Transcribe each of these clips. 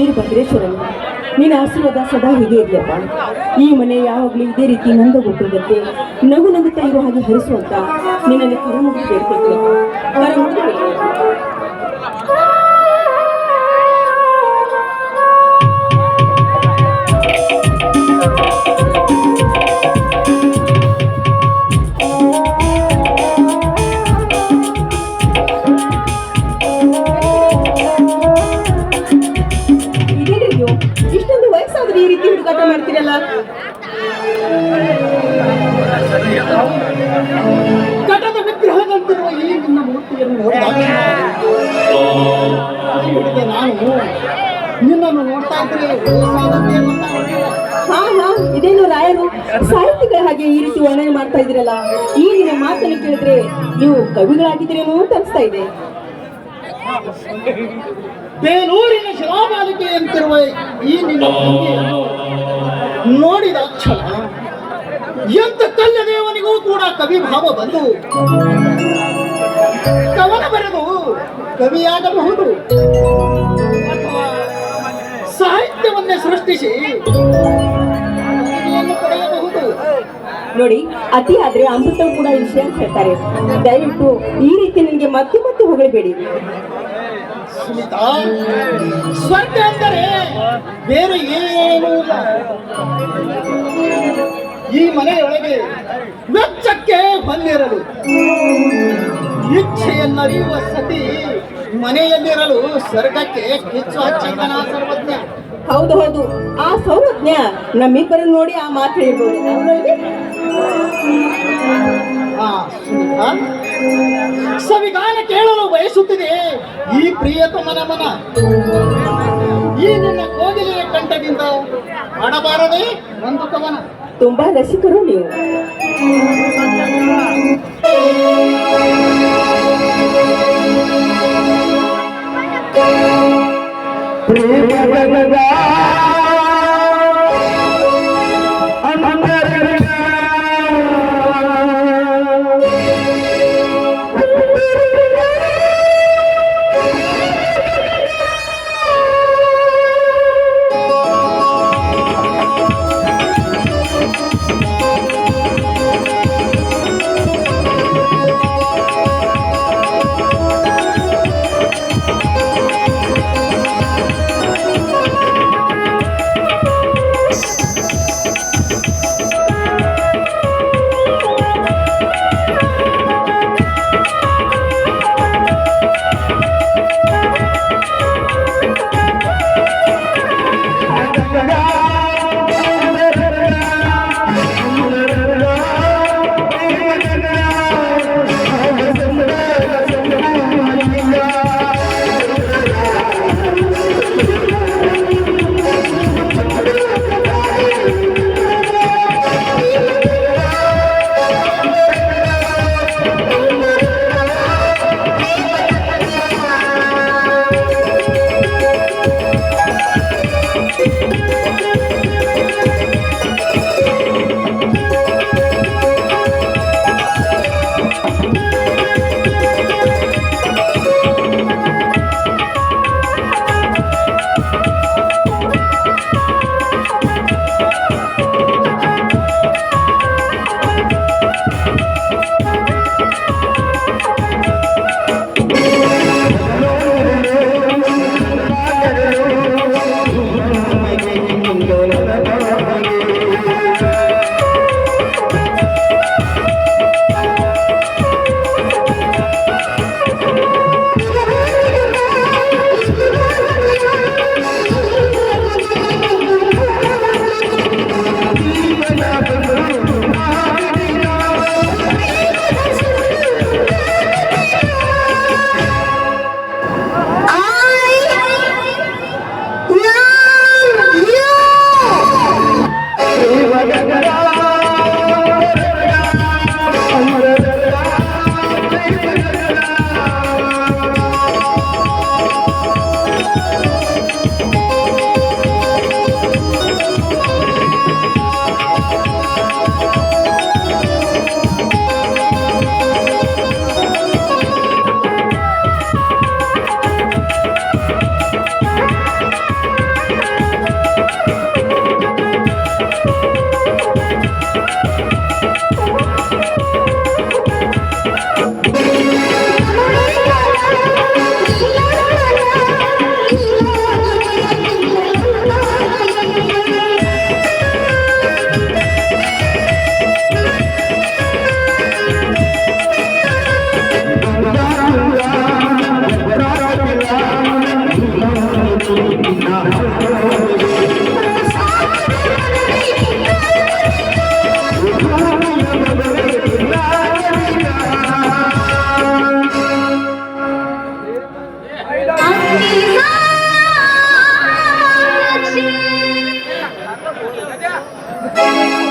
ವೀರಭದ್ರೇಶ್ವರನು ನಿನ್ನ ಆಶೀರ್ವಾದ ಸದಾ ಹೀಗೆ ಇದೆಯಪ್ಪ ಈ ಮನೆ ಯಾವಾಗಲೂ ಇದೇ ರೀತಿ ನಂದಗೊಟ್ಟುವುದಕ್ಕೆ ನಗು ನಗುತ್ತಾ ಇರೋ ಹಾಗೆ ಹರಿಸುವಂತ ನಿನ್ನಲ್ಲಿ ಕರುಣ ಮುಗಿದು. ವಯಸ್ಸಾದ್ರೆ ಈ ರೀತಿ ಹುಡುಗಾಟ ಮಾಡ್ತೀರಲ್ಲ? ಕಟದ ವಿಗ್ರಹದಂತಿರುವ ಈ ನಿನ್ನ ಮೂರ್ತಿಯನ್ನು ನೋಡಿದಾಗ ಹಿಡಿದ ನಾನು. ನಿನ್ನನ್ನು ನೋಡ್ತಾ ಇದ್ರೆ ವಯಸ್ಸಾದಂತೆ ಅನ್ನುತ್ತಾ ಇರಲಿಲ್ಲ. ಹಾ ಹಾ ಇದೇನು ರಾಯರು? ಸಾಹಿತಿಗಳ ಹಾಗೆ ಈ ರೀತಿ ವರ್ಣನೆ ಮಾಡ್ತಾ ಇದ್ರಲ್ಲ ಈ ನಿನ್ನ ಮಾತನ್ನು ಕೇಳಿದ್ರೆ ನೀವು ಕವಿಗಳಾಗಿದ್ದೀರೇನೋ ಅಂತ ಅನಿಸ್ತಾ ಇದೆ. ಬೇಲೂರಿನ ಶಿಲಾಬಾಲಿಕೆ ಅಂತಿರುವ ಈ ನಿನ್ನ ನೋಡಿದ ಅಕ್ಷರ, ಎಂತ ಕಲ್ಯದೇವನಿಗೂ ಕೂಡ ಕವಿ ಭಾವ ಬಂದು ಕವನ ಬರೆದು ಕವಿಯಾಗಬಹುದು ಸಾಹಿತ್ಯವನ್ನೇ ಸೃಷ್ಟಿಸಿ ನೋಡಿ, ಅತಿ ಆದ್ರೆ ಅಮೃತವು ಕೂಡ ವಿಷಯ ಅಂತ ಹೇಳ್ತಾರೆ. ದಯವಿಟ್ಟು ಈ ರೀತಿ ನಿಮಗೆ ಮತ್ತೆ ಮತ್ತೆ ಹೊಗಳಬೇಡಿ. ಸುನೀತಾ. ಸ್ವರ್ಗ ಅಂದರೆ ಬೇರೆ ಏನು ಇಲ್ಲ. ಈ ಮನೆಯೊಳಗೆ ವೆಚ್ಚಕ್ಕೆ ಬಂದಿರಲು ಇಚ್ಛೆಯನ್ನರಿಯುವ ಸತಿ ಮನೆಯಲ್ಲಿರಲು ಸ್ವರ್ಗಕ್ಕೆ ಕಿಚ್ಚು ಹಚ್ಚಂಗನ ಸರ್ವಜ್ಞ. ಹೌದು ಹೌದು. ಆ ಸೌರಜ್ಞ ನಮ್ಮಿಬ್ಬರನ್ನು ನೋಡಿ ಆ ಮಾತು ಹೇಳ್ಬೋದು. ಸವಿಗಾನ ಕೇಳಲು ಬಯಸುತ್ತಿದೆ. ಈ ಪ್ರಿಯತಮನ ಮನ ಈ ನಿನ್ನ ಕೋಗಿಲೆಯ ಕಂಠದಿಂದ ಮಾಡಬಾರದೆ ಒಂದು ಕವನ ತುಂಬಾ ರಸಿಕರು ನೀವು.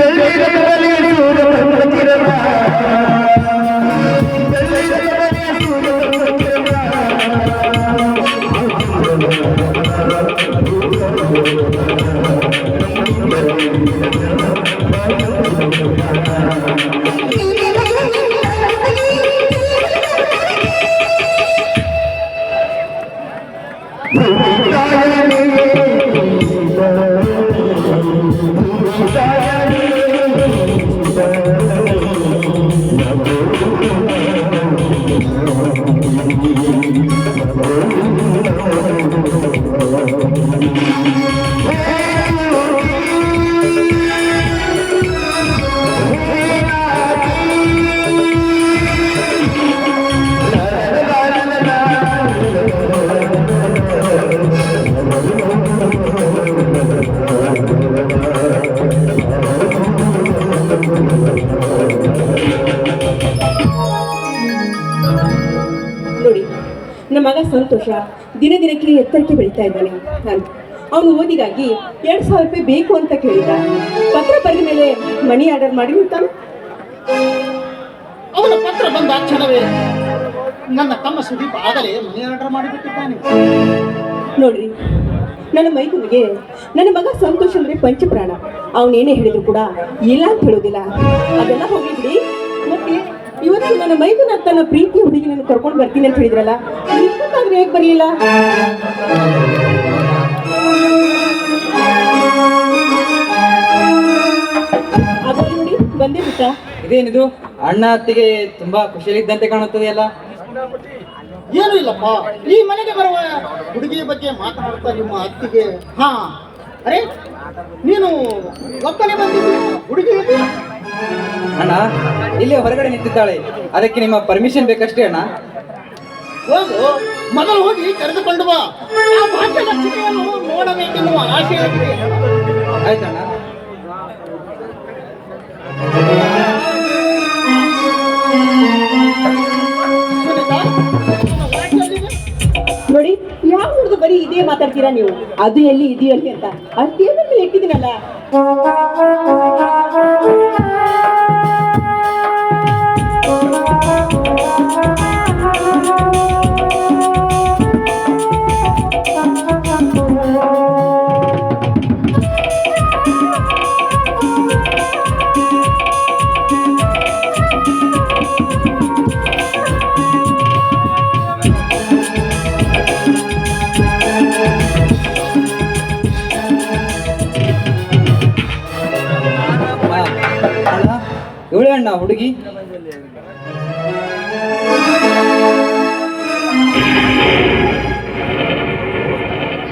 ¡Bendito te ನಮ್ಮ ಮಗ ಸಂತೋಷ ದಿನ ದಿನಕ್ಕೆ ಎತ್ತರಕ್ಕೆ ಬೆಳೀತಾ ಇದ್ದಾನೆ ನಾನು. ಅವನು ಓದಿಗಾಗಿ ಎರಡು ಸಾವಿರ ರೂಪಾಯಿ ಬೇಕು ಅಂತ ಕೇಳಿದ. ಪತ್ರ ಬರೆದ ಮೇಲೆ ಮನಿ ಆರ್ಡರ್ ಮಾಡಿ ತಾನು ಅವನ ಪತ್ರ ಬಂದ ಕ್ಷಣವೇ ನನ್ನ ತಮ್ಮ ಸುದೀಪ್ ಆಗಲೇ ಮನಿ ಆರ್ಡರ್ ಮಾಡಿಬಿಟ್ಟಿದ್ದಾನೆ. ನೋಡ್ರಿ ನನ್ನ ಮೈದುನಿಗೆ ನನ್ನ ಮಗ ಸಂತೋಷ ಅಂದ್ರೆ ಪಂಚಪ್ರಾಣ. ಅವನೇನೇ ಹೇಳಿದ್ರು ಕೂಡ ಇಲ್ಲ ಅಂತ ಹೇಳೋದಿಲ್ಲ. ಅದೆಲ್ಲ ಹೋಗಿದ್ರಿ ಮತ್ತೆ ಇವತ್ತು ನನ್ನ ಮೈದುನ ತನ್ನ ಪ್ರೀತಿ ಹುಡುಗಿ ಹುಡುಗಿನನ್ನು ಕರ್ಕೊಂಡು ಬರ್ತೀನಿ ಅಂತ ಹೇಳಿದ್ರಲ್ಲ ಇಷ್ಟೊತ್ತಾದ್ರೂ ಹೇಗೆ ಬರಲಿಲ್ಲ? ಅದು ನೋಡಿ ಬಂದೇ ಬಿಟ್ಟ ಇದೇನಿದು? ಅಣ್ಣ ಅತ್ತಿಗೆ ತುಂಬಾ ಖುಷಿಯಲ್ಲಿದ್ದಂತೆ ಕಾಣುತ್ತದೆಯಲ್ಲ ಏನೂ ಇಲ್ಲಪ್ಪ ಈ ಮನೆಗೆ ಬರುವ ಹುಡುಗಿಯ ಬಗ್ಗೆ ಮಾತನಾಡ್ತಾ ನಿಮ್ಮ ಅತ್ತಿಗೆ. ಹಾ ಅರೆ ನೀನು ಒಬ್ಬನೇ ಬಂದಿದ್ದು. ಹುಡುಗಿ? ಅಣ್ಣ ಇಲ್ಲಿ ಹೊರಗಡೆ ನಿಂತಿದ್ದಾಳೆ. ಅದಕ್ಕೆ ನಿಮ್ಮ ಪರ್ಮಿಷನ್ ಬೇಕಷ್ಟೇ ಅಣ್ಣ? ಹೋಗು. ಮೊದಲು ಹೋಗಿ ಕರೆದುಕೊಂಡು ಬಾ. ಆ ಭಾಗ್ಯಲಕ್ಷ್ಮಿಯನ್ನು ನೋಡಬೇಕೆನ್ನುವ ಆಸೆ ಆಯ್ತಣ್ಣ. ಸುನೀತಾ, ಯಾವ ಹುಡುಗ ಬರೀ ಇದೇ ಮಾತಾಡ್ತೀರಾ ನೀವು? ಅದು ಎಲ್ಲಿ ಇದೆಯಲ್ಲಿ ಅಂತ? ಅದು ಟೇಬಲ್ ಮೇಲೆ ಇಟ್ಟಿದ್ದೀನಲ್ಲ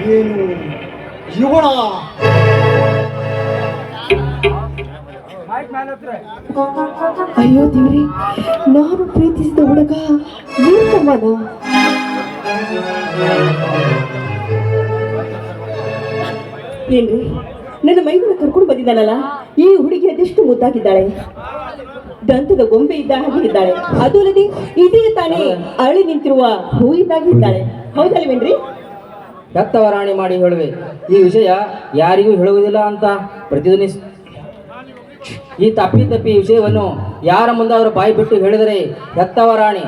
ಏನು? ಇವಳ ಅಯ್ಯೋ ದೇವ್ರಿ ನಾನು ಪ್ರೀತಿಸಿದ ಹುಡುಗ ನೀರ್ಕಮ್ಮನ ಏನ್ರಿ ನನ್ನ ಮೈದನ ಕರ್ಕೊಂಡು ಬಂದಿದ್ದಾನಲ್ಲ? ಈ ಹುಡುಗಿ ಅದೆಷ್ಟು ಮುದ್ದಾಗಿದ್ದಾಳೆ? ದಂತದ ಗೊಂಬೆ ಇದ್ದ ಹಾಗೆ ಇದ್ದಾಳೆ. ಅದು ಅಲ್ಲದೆ ಇದೇ ತಾನೇ ಅರಳಿ ನಿಂತಿರುವ ಹೂ ಇದ್ದಾಗಿದ್ದಾಳೆ ಹೌದಲ್ವೇನ್ರಿ? ರಕ್ತವರಾಣಿ ಮಾಡಿ ಹೇಳುವೆ. ಈ ವಿಷಯ ಯಾರಿಗೂ ಹೇಳುವುದಿಲ್ಲ ಅಂತ ಪ್ರತಿಧ್ವನಿಸ್ ಈ ತಪ್ಪಿ ತಪ್ಪಿ ಈ ವಿಷಯವನ್ನು ಯಾರ ಮುಂದಾದರೂ ಬಾಯಿ ಬಿಟ್ಟು ಹೇಳಿದರೆ ದತ್ತವರಾಣಿ?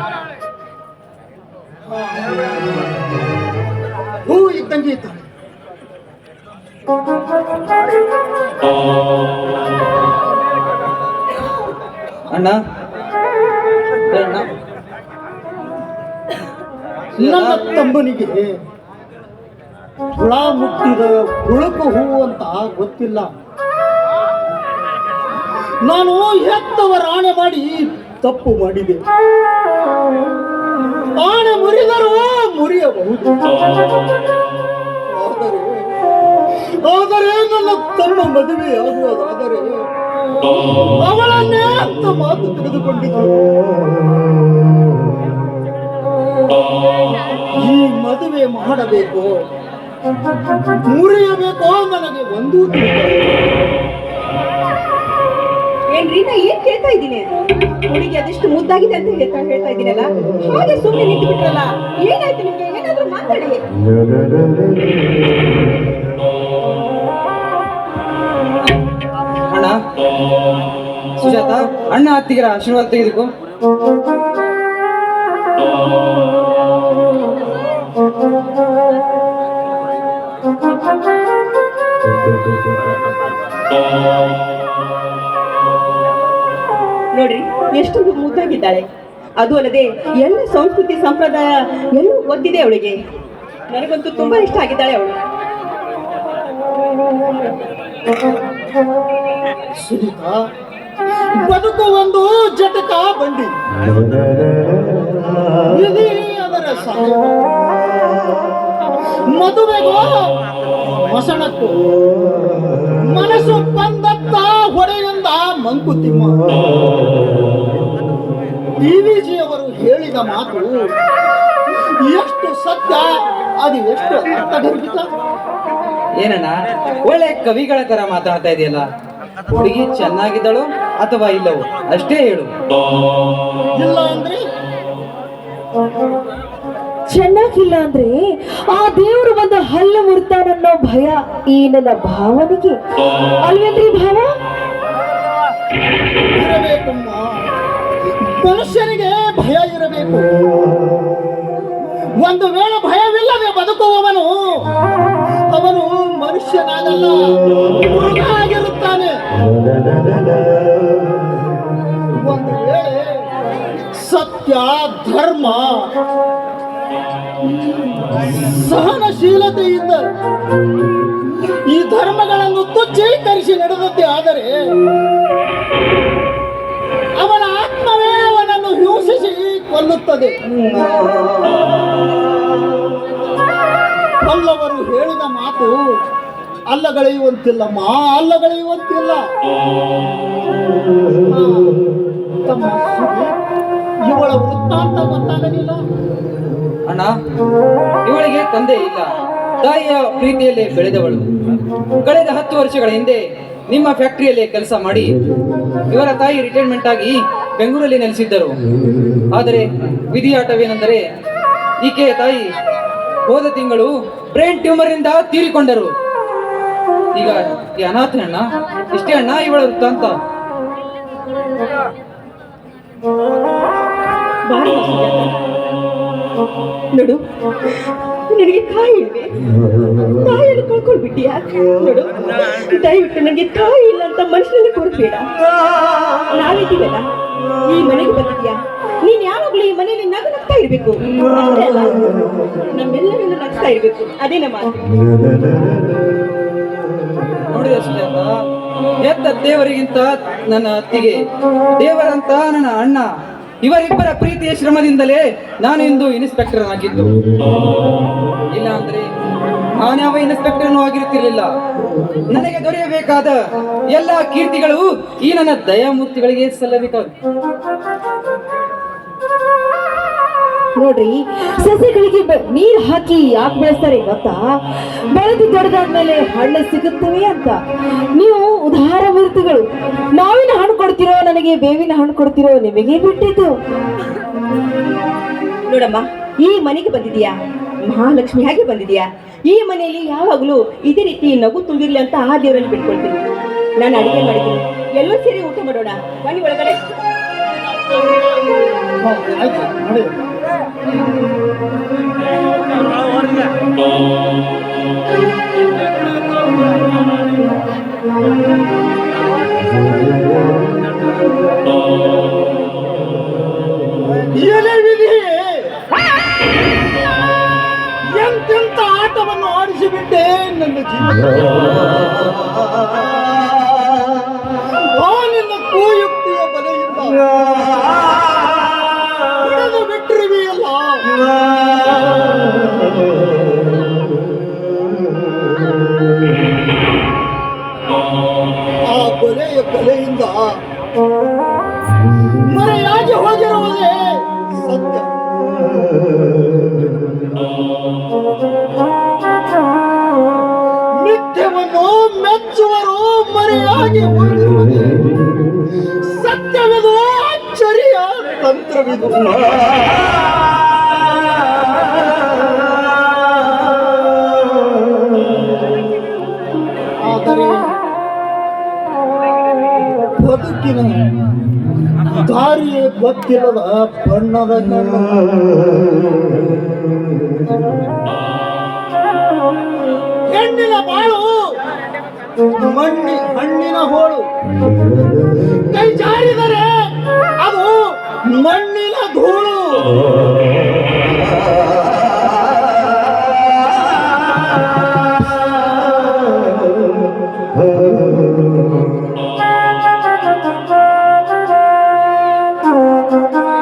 ಹೂ ಇದ್ದಂಗೆ ಅಣ್ಣ ನಮ್ಮ ಅಣ್ಣ. ನನ್ನ ತಮ್ಮನಿಗೆ ಹುಳ ಮುಟ್ಟಿದ ಹುಳುಕು ಹೂವು ಅಂತ ಗೊತ್ತಿಲ್ಲ. ನಾನು ಹೆತ್ತವರ ಆಣೆ ಮಾಡಿ ತಪ್ಪು ಮಾಡಿದೆ. ಆಣೆ ಮುರಿದರೂ ಮುರಿಯಬಹುದು. ಆದರೆ ನನ್ನ ತಮ್ಮ ಮದುವೆಯಾಗುವುದಾದರೆ ಅವಳನ್ನೇ ಅಂತ ಮಾತು ತೆಗೆದುಕೊಂಡಿದ್ದು ಈ ಮದುವೆ ಮಾಡಬೇಕು. ಮುರಿಯಬೇಕೋ ನನಗೆ ಒಂದೂ. ಏನ್ರಿ ನಾ ಏನ್ ಕೇಳ್ತಾ ಇದ್ದೀನಿ? ಹುಡುಗಿ ಅದೆಷ್ಟು ಮುದ್ದಾಗಿದೆ ಅಂತ ಹೇಳ್ತಾ ಹೇಳ್ತಾ ಇದ್ದೀನಲ್ಲ? ಹಾಗೆ ಸುಮ್ಮನೆ ನಿಂತು ಬಿಟ್ರಲ್ಲ ಏನಾಯ್ತು ನಿಮ್ಗೆ? ಏನಾದ್ರೂ ಮಾತಾಡಿ. ಅಣ್ಣ ಸುಜಾತ ಅಣ್ಣ ಅತ್ತಿಗೆರ ಆಶೀರ್ವಾದ ತೆಗೆದುಕೋ. ನೋಡ್ರಿ ಎಷ್ಟೊಂದು ಮುದ್ದಾಗಿದ್ದಾಳೆ ಅದು ಅಲ್ಲದೆ ಎಲ್ಲ ಸಂಸ್ಕೃತಿ ಸಂಪ್ರದಾಯ ಎಲ್ಲೂ ಗೊತ್ತಿದೆ ಅವಳಿಗೆ. ನನಗಂತೂ ತುಂಬಾ ಇಷ್ಟ ಆಗಿದ್ದಾಳೆ ಅವಳು. ಸುನೀತಾ ಬದುಕು ಒಂದು ಜಟಕ ಬಂಡಿ. ಅದರ. ಮದುವೆಗೋ ಮಸಣಕ್ಕೂ ಮನಸ್ಸು ಬಂದತ್ತ ಹೊಡೆಯಿಂದ ಮಂಕುತಿಮ್ಮ. ಡಿವಿಜಿ ಅವರು ಹೇಳಿದ ಮಾತು ಎಷ್ಟು ಸತ್ಯ ಅದು ಎಷ್ಟು ಅರ್ಥಗರ್ಭಿತ? ಏನಣ್ಣ ಒಳ್ಳೆ ಕವಿಗಳ ತರ ಮಾತಾಡ್ತಾ ಇದೆಯಲ್ಲ? ಹುಡುಗಿ ಚೆನ್ನಾಗಿದ್ದಳು ಅಥವಾ ಇಲ್ಲವೋ? ಅಷ್ಟೇ ಹೇಳು. ಇಲ್ಲ ಅಂದ್ರೆ? ಚೆನ್ನಾಗಿಲ್ಲ ಅಂದ್ರೆ ಆ ದೇವರು ಬಂದು ಹಲ್ಲು ಮುರ್ತಾನನ್ನೋ ಭಯ ಈ ನನ್ನ ಭಾವನೆಗೆ. ಅಲ್ವೇನ್ರಿ ಭಾವ? ಮನುಷ್ಯನಿಗೆ ಭಯ ಇರಬೇಕು. ಒಂದು ವೇಳೆ ಭಯವಿಲ್ಲದೆ ಬದುಕುವವನು, ಅವನು ಮನುಷ್ಯನಾಗಲ್ಲ. ಮೃಗ ಆಗಿರುತ್ತಾನೆ ಒಂದು ವೇಳೆ ಸತ್ಯ, ಧರ್ಮ ಸಹನಶೀಲತೆಯಿಂದ ಈ ಧರ್ಮಗಳನ್ನು ತುಚ್ಛೀಕರಿಸಿ ನಡೆದದ್ದೇ ಆದರೆ ಅವನ ಆತ್ಮವೇ ಅವನನ್ನು ಹಿಂಸಿಸಿ ಕೊಲ್ಲುತ್ತದೆ. ಅಲ್ಲವರು ಹೇಳಿದ ಮಾತು ಅಲ್ಲಗಳೆಯುವಂತಿಲ್ಲ ಮಾ ಅಲ್ಲಗಳೆಯುವಂತಿಲ್ಲ ಇವಳ ವೃತ್ತಾಂತ ಗೊತ್ತಾಗಲಿಲ್ಲ. ಅಣ್ಣ, ಇವಳಿಗೆ ತಂದೆ ಇಲ್ಲ. ತಾಯಿಯ ಪ್ರೀತಿಯಲ್ಲಿ ಬೆಳೆದವಳು. ಕಳೆದ ಹತ್ತು ವರ್ಷಗಳ ಹಿಂದೆ ನಿಮ್ಮ ಫ್ಯಾಕ್ಟರಿಯಲ್ಲಿ ಕೆಲಸ ಮಾಡಿ ಇವರ ತಾಯಿ ರಿಟೈರ್ಮೆಂಟ್ ಆಗಿ ಬೆಂಗಳೂರಲ್ಲಿ ನೆಲೆಸಿದ್ದರು. ಆದರೆ ವಿಧಿಯಾಟವೇನೆಂದರೆ ಈಕೆಯ ತಾಯಿ ಹೋದ ತಿಂಗಳು ಬ್ರೈನ್ ಟ್ಯೂಮರ್ ಇಂದ ತೀರಿಕೊಂಡರು. ಈಗ ಈ ಅಣ್ಣ? ಇಷ್ಟೇ ಅಣ್ಣ ಇವಳ ವೃತ್ತಾಂತ. ನೋಡು. ನನಗೆ ತಾಯಿ ಇದೆ. ತಾಯಿಯನ್ನು ಕಳ್ಕೊಂಡ್ಬಿಟ್ಟಿಯಾ? ನೋಡು. ದಯವಿಟ್ಟು ನನಗೆ ತಾಯಿ ಇಲ್ಲ ಅಂತ ಮನುಷ್ಯನಲ್ಲಿ ಕೊಡ್ಬೇಡ ನಾವಿದ್ದೀವಲ್ಲ ಈ ಮನೆಗೆ ಬಂದಿದ್ಯಾ ನೀನ್ ಯಾವಾಗ್ಲೂ ಈ ಮನೆಯಲ್ಲಿ ನಗು ನಗ್ತಾ ಇರ್ಬೇಕು ನಮ್ಮೆಲ್ಲರನ್ನು ನಗ್ತಾ ಇರ್ಬೇಕು. ಅದೇ ನಮ್ಮ ನೋಡಿ ಎತ್ತ ದೇವರಿಗಿಂತ ನನ್ನ ಅತ್ತಿಗೆ, ದೇವರಂತ ನನ್ನ ಅಣ್ಣ ಇವರಿಬ್ಬರ ಪ್ರೀತಿಯ ಶ್ರಮದಿಂದಲೇ ನಾನು ಇಂದು ಇನ್ಸ್ಪೆಕ್ಟರ್ ಆಗಿದ್ದು. ಇಲ್ಲ ಅಂದ್ರೆ ನಾನ್ಯಾವ ಇನ್ಸ್ಪೆಕ್ಟರ್ನೂ ಆಗಿರುತ್ತಿರಲಿಲ್ಲ ನನಗೆ ದೊರೆಯಬೇಕಾದ ಎಲ್ಲ ಕೀರ್ತಿಗಳು ಈ ನನ್ನ ದಯಾಮೂರ್ತಿಗಳಿಗೆ ಸಲ್ಲಬೇಕಾದ ನೋಡ್ರಿ ಸಸ್ಯಗಳಿಗೆ ನೀರ್ ಹಾಕಿ ಯಾಕೆ ಬೆಳೆಸ್ತಾರೆ ಗೊತ್ತಾ? ಬೆಳೆದು ದೊಡ್ಡದಾದ್ಮೇಲೆ ಹಳ್ಳ ಸಿಗುತ್ತವೆ ಅಂತ. ನನಗೆ ಬೇವಿನ ಹಣ್ಣು ಕೊಡ್ತಿರೋ ನಿಮಗೆ ಬಿಟ್ಟಿದ್ದು. ನೋಡಮ್ಮ, ಈ ಮನೆಗೆ ಬಂದಿದೀಯಾ ಮಹಾಲಕ್ಷ್ಮಿ, ಹಾಗೆ ಬಂದಿದ್ಯಾ ಈ ಮನೆಯಲ್ಲಿ ಯಾವಾಗಲೂ ಇದೇ ರೀತಿ ನಗು ತುಂಬಿರ್ಲಿ ಅಂತ ಆ ದೇವರಲ್ಲಿ ಬಿಟ್ಕೊಳ್ತೀನಿ. ನಾನು ಅಡಿಗೆ ಮಾಡಿದ್ದೀನಿ. ಎಲ್ಲರೂ ಸೇರಿ ಊಟ ಮಾಡೋಣ. ಬನ್ನಿ ಒಳಗಡೆ. Thank ಆಯ್ತು. ನನ್ನ ಜೀವ ಆ ನಿನ್ನ ಬಲೆಯಿಂದ ಆ ಕೊಲೆಯ ಕೊಲೆಯಿಂದ ಮರೆಯಾಗಿ ಹೋಗಿರುವುದೇ ಸತ್ಯ. ಮರೆಯಾಗಿ ಸತ್ಯವಿದು ಅಚ್ಚರಿಯ ತಂತ್ರವಿದು. ಆದರೆ ಬದುಕಿನ ದಾರಿಯೇ ಗೊತ್ತಿಲ್ಲದ ಬಣ್ಣದ ಹೆಣ್ಣಿನ ಬಾಳು ಮಣ್ಣಿ ಹಣ್ಣಿನ ಹೋಳು. ಕೈ ಜಾರಿದರೆ ಅದು ಮಣ್ಣಿನ ಧೂಳು.